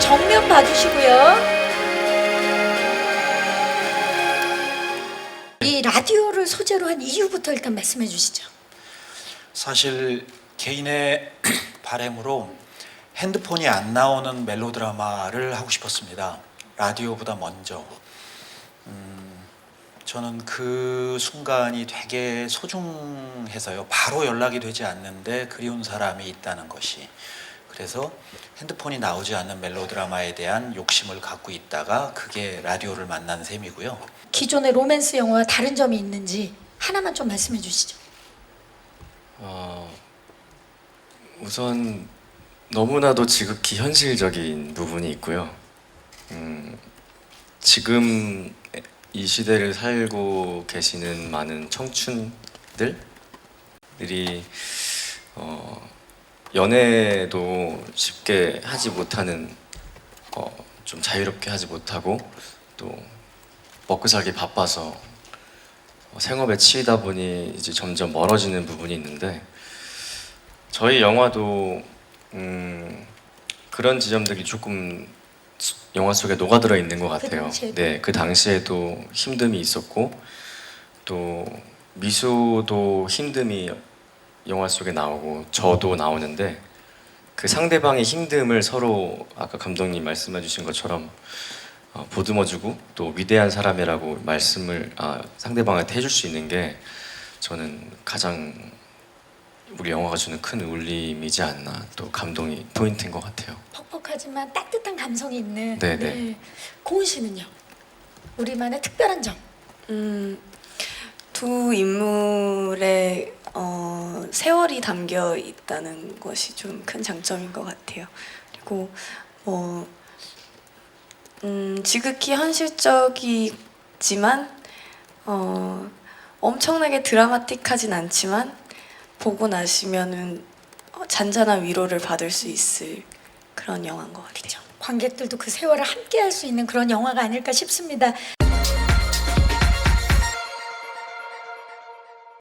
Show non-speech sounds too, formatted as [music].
정면 봐주시고요. 이 라디오를 소재로 한 이유부터 일단 말씀해 주시죠. 사실 개인의 [clears throat] 바램으로 핸드폰이 안 나오는 멜로드라마를 하고 싶었습니다. 라디오보다 먼저. 음, 저는 그 순간이 되게 소중해서요. 바로 연락이 되지 않는데 그리운 사람이 있다는 것이. 그래서 핸드폰이 나오지 않는 멜로드라마에 대한 욕심을 갖고 있다가 그게 라디오를 만난 셈이고요. 기존의 로맨스 영화와 다른 점이 있는지 하나만 좀 말씀해 주시죠. 어, 우선 너무나도 지극히 현실적인 부분이 있고요. 음, 지금 이 시대를 살고 계시는 많은 청춘들들이 어, 연애도 쉽게 하지 못하는 어, 좀 자유롭게 하지 못하고 또 먹고 살기 바빠서 어, 생업에 치이다 보니 이제 점점 멀어지는 부분이 있는데 저희 영화도 음, 그런 지점들이 조금 수- 영화 속에 녹아들어 있는 것 같아요. 당시에도? 네, 그 당시에도 힘듦이 있었고 또 미수도 힘듦이 영화 속에 나오고 저도 나오는데 그 상대방의 힘듦을 서로 아까 감독님 말씀해 주신 것처럼 어, 보듬어주고 또 위대한 사람이라고 말씀을 아, 상대방한테 해줄 수 있는 게 저는 가장 우리 영화가 주는 큰 울림이지 않나 또 감동이 포인트인 것 같아요. 퍽퍽하지만 따뜻한 감성이 있는. 네네. 고은 씨는요? 우리만의 특별한 점. 음, 두 인물의 어, 세월이 담겨 있다는 것이 좀 큰 장점인 것 같아요. 그리고 뭐 음, 지극히 현실적이지만 어, 엄청나게 드라마틱하진 않지만 보고 나시면은 어, 잔잔한 위로를 받을 수 있을 그런 영화인 것 같아요. 관객들도 그 세월을 함께 할 수 있는 그런 영화가 아닐까 싶습니다.